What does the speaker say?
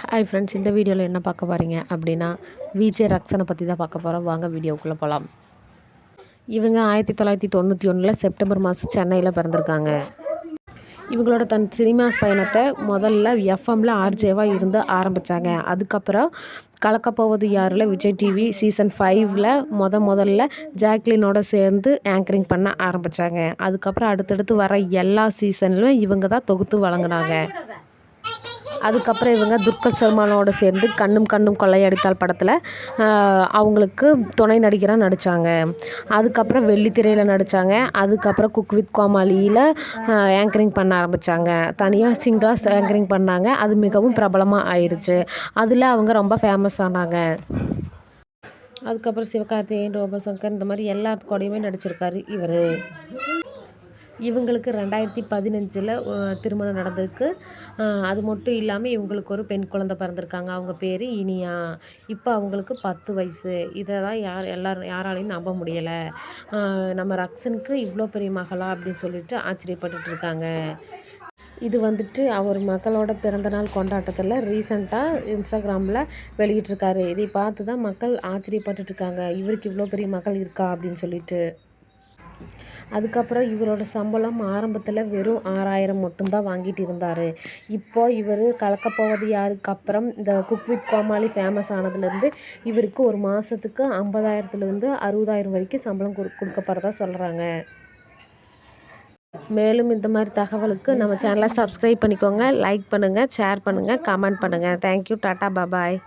Hi friends இந்த வீடியோவில் என்ன பார்க்க போகிறீங்க அப்படின்னா விஜே ரக்ஷனை பற்றி தான் பார்க்க போகிறோம் வாங்க வீடியோக்குள்ளே போகலாம் இவங்க ஆயிரத்தி தொள்ளாயிரத்தி தொண்ணூற்றி ஒன்றில் செப்டம்பர் மாதம் சென்னையில் பிறந்திருக்காங்க. இவங்களோட தன் சினிமாஸ் பயணத்தை முதல்ல எஃப்எம்மில் ஆர்ஜேவாக இருந்து ஆரம்பித்தாங்க அதுக்கப்புறம் கலக்கப்போவது யாரில்? விஜய் டிவி சீசன் ஃபைவ்ல முத முதல்ல ஜாக்லினோட சேர்ந்து ஆங்கரிங் பண்ண ஆரம்பித்தாங்க அதுக்கப்புறம் அடுத்தடுத்து வர எல்லா சீசன்லையும் இவங்க தான் தொகுத்து வழங்கினாங்க. அதுக்கப்புறம் இவங்க துர்கர் சல்மானோடு சேர்ந்து கண்ணும் கண்ணும் கொள்ளையடித்தால் படத்தில் அவங்களுக்கு துணை நடிகராக நடித்தாங்க அதுக்கப்புறம் வெள்ளித்திரையில் நடித்தாங்க அதுக்கப்புறம் குக் வித் கோமாளியில் ஆங்கரிங் பண்ண ஆரம்பித்தாங்க தனியாக சிங்கர்ஸ் ஆங்கரிங் பண்ணாங்க. அது மிகவும் பிரபலமாக ஆயிடுச்சு அதில் அவங்க ரொம்ப ஃபேமஸ் ஆனாங்க. அதுக்கப்புறம் சிவகார்த்திகேயன் ரோபசங்கர் இந்த மாதிரி எல்லா கூடயுமே நடிச்சிருக்காரு இவர். இவங்களுக்கு ரெண்டாயிரத்தி பதினஞ்சில் திருமணம் நடந்திருக்கு. அது மட்டும் இல்லாமல் இவங்களுக்கு ஒரு பெண் குழந்த பிறந்திருக்காங்க. அவங்க பேர் இனியா. இப்போ அவங்களுக்கு பத்து வயசு. இதை தான் யார் எல்லாரும் யாராலையும் நம்ப முடியலை. நம்ம ரக்ஷனுக்கு இவ்வளோ பெரிய மகளா அப்படின்னு சொல்லிட்டு ஆச்சரியப்பட்டுட்டு இருக்காங்க. இது வந்துட்டு அவர் மக்களோட பிறந்தநாள் கொண்டாட்டத்தில் ரீசண்டாக இன்ஸ்டாகிராமில் வெளியிட்டிருக்காரு. இதை பார்த்து தான் மக்கள் ஆச்சரியப்பட்டுட்ருக்காங்க இவருக்கு இவ்வளோ பெரிய மகள் இருக்கா அப்படின்னு சொல்லிட்டு. அதுக்கப்புறம் இவரோட சம்பளம் ஆரம்பத்தில் வெறும் ஆறாயிரம் மட்டும்தான் வாங்கிட்டு இருந்தார். இப்போ இவர் கலக்கப்போவது யாருக்கு அப்புறம் இந்த குக் வித் கோமாளி ஃபேமஸ் ஆனதுலேருந்து இவருக்கு ஒரு மாதத்துக்கு ஐம்பதாயிரத்துலேருந்து அறுபதாயிரம் வரைக்கும் சம்பளம் கொடு கொடுக்கப்படுறதா சொல்கிறாங்க மேலும் இந்த மாதிரி தகவலுக்கு நம்ம சேனலை சப்ஸ்கிரைப் பண்ணிக்கோங்க லைக் பண்ணுங்கள் ஷேர் பண்ணுங்கள் கமெண்ட் பண்ணுங்கள் தேங்க்யூ டாட்டா பபாய்